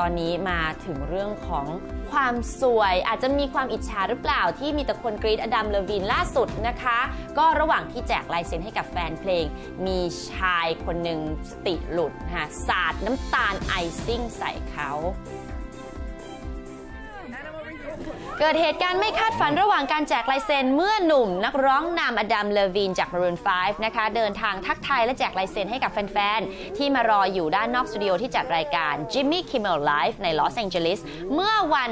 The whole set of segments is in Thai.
ตอนนี้มาถึงเรื่องของความสวย อาจจะมีความอิจฉาหรือเปล่าที่มีแต่คนกรีดอดัมเลวินล่าสุดนะคะ ก็ระหว่างที่แจกลายเซ็นให้กับแฟนเพลง มีชายคนหนึ่งสติหลุดนะคะสาดน้ำตาลไอซิ่งใส่เขา เกิดเหตุการณ์ไม่คาดฝันระหว่างการแจกลายเซ็นเมื่อหนุ่ม นักร้องนำอดัม เลวินจาก Maroon 5 นะคะ เดินทางทักทายและแจกลายเซ็นให้กับแฟน ๆ ที่มารออยู่ด้านนอกสตูดิโอที่จัดรายการ Jimmy Kimmel Live ในลอสแองเจลิสเมื่อวัน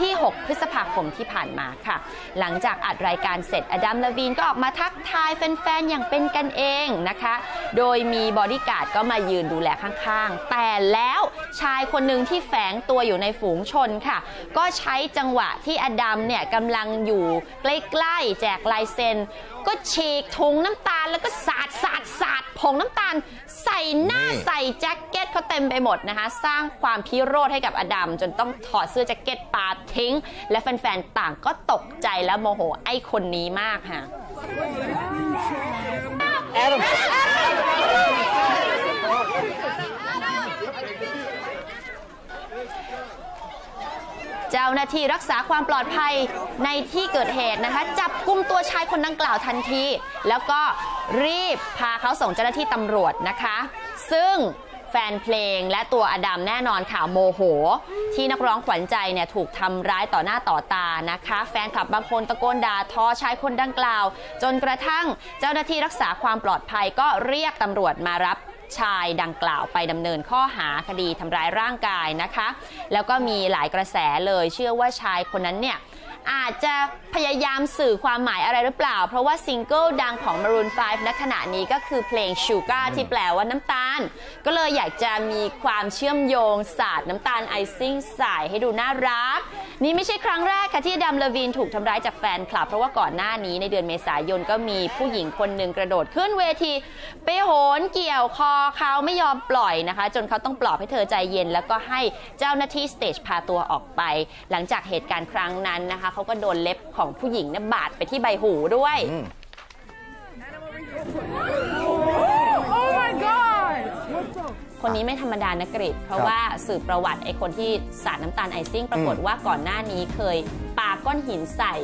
ที่ 6 พฤษภาคมที่ผ่านมาค่ะ หลังจากอัดรายการเสร็จอดัม เลวินก็ออกมาทักทายแฟน ๆ อย่างเป็นกันเองนะคะ โดยมีบอดี้การ์ดก็มายืนดูแลข้าง ๆ แต่แล้ว ชายคนหนึ่งที่แฝงตัวอยู่ในฝูงชนค่ะ ก็ใช้จังหวะที่อดัมเนี่ยกำลังอยู่ใกล้ๆแจกลายเซ็น ก็ฉีกถุงน้ำตาลแล้วก็สาดสาดสาดผงน้ำตาล ใส่หน้านี่ใส่แจ็คเก็ตเขาเต็มไปหมดนะคะ สร้างความพิโรธให้กับอดัมจนต้องถอดเสื้อแจ็คเก็ตปาทิ้ง และแฟนๆต่างก็ตกใจและโมโหไอ้คนนี้มากค่ะ เจ้าหน้าที่รักษาความปลอดภัยในที่เกิดเหตุนะคะ จับกุมตัวชายคนดังกล่าวทันที แล้วก็รีบพาเขาส่งเจ้าหน้าที่ตำรวจนะคะ ซึ่งแฟนเพลงและตัวอดัมแน่นอนข่าวโมโห ที่นักร้องขวัญใจเนี่ยถูกทำร้ายต่อหน้าต่อตานะคะ แฟนคลับบางคนตะโกนด่าทอชายคนดังกล่าว จนกระทั่งเจ้าหน้าที่รักษาความปลอดภัยก็เรียกตำรวจมารับ ชายดังกล่าวไปดำเนินข้อหาคดีทำร้ายร่างกายนะคะ แล้วก็มีหลายกระแสเลยเชื่อว่าชายคนนั้นเนี่ยอาจจะพยายามสื่อความหมายอะไรหรือเปล่า เพราะว่าซิงเกิลดังของ Maroon 5ณขณะนี้ก็คือเพลง Sugar ที่แปลว่าน้ำตาล ก็เลยอยากจะมีความเชื่อมโยงศาสาดน้ำตาลไอซิ่งใส่ให้ดูน่ารัก นี่ไม่ใช่ครั้งแรกค่ะที่ดัมเลวีนถูกทำร้ายจากแฟนคลับ เพราะว่าก่อนหน้านี้ในเดือนเมษายนก็มีผู้หญิงคนหนึ่งกระโดดขึ้นเวที ไปโหนเกี่ยวคอเขาไม่ยอมปล่อยนะคะ จนเขาต้องปลอบให้เธอใจเย็น แล้วก็ให้เจ้าหน้าที่สเตจพาตัวออกไป หลังจากเหตุการณ์ครั้งนั้นนะคะเขาก็โดนเล็บของผู้หญิงเนี่ยบาดไปที่ใบหูด้วย อืม Oh my god! คนนี้ไม่ธรรมดานะกริดเพราะครับว่าสืบประวัติไอ้คนที่สาดน้ำตาลไอซิ่งปรากฏอืมว่าก่อนหน้านี้เคยปาก้อนหินใส่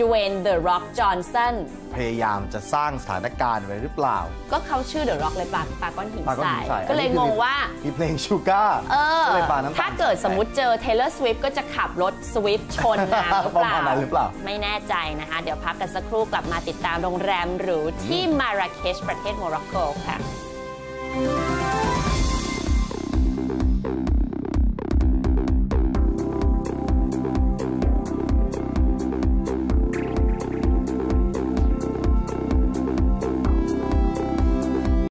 ดเวนเดอะร็อกจอห์นสันพยายามจะสร้างสถานการณ์ไว้หรือเปล่า ก็เขาชื่อเดอะร็อกเลยปาปาก้อนหินปาก้อนใส่หินใส่ก็เลยอันนี้งคืองว่า มีเพลงชูการ์เออก็เลยปาน้ำตาลถ้าเกิดสมมติเจอ Taylor Swift ก็จะขับรถ Swift ชนนางหรือเปล่าประมาณนั้นหรือเปล่า ไม่แน่ใจนะคะ เดี๋ยวพักกันสักครู่กลับมาติดตามโรงแรมหรูที่มาราเคชประเทศโมร็อกโกค่ะ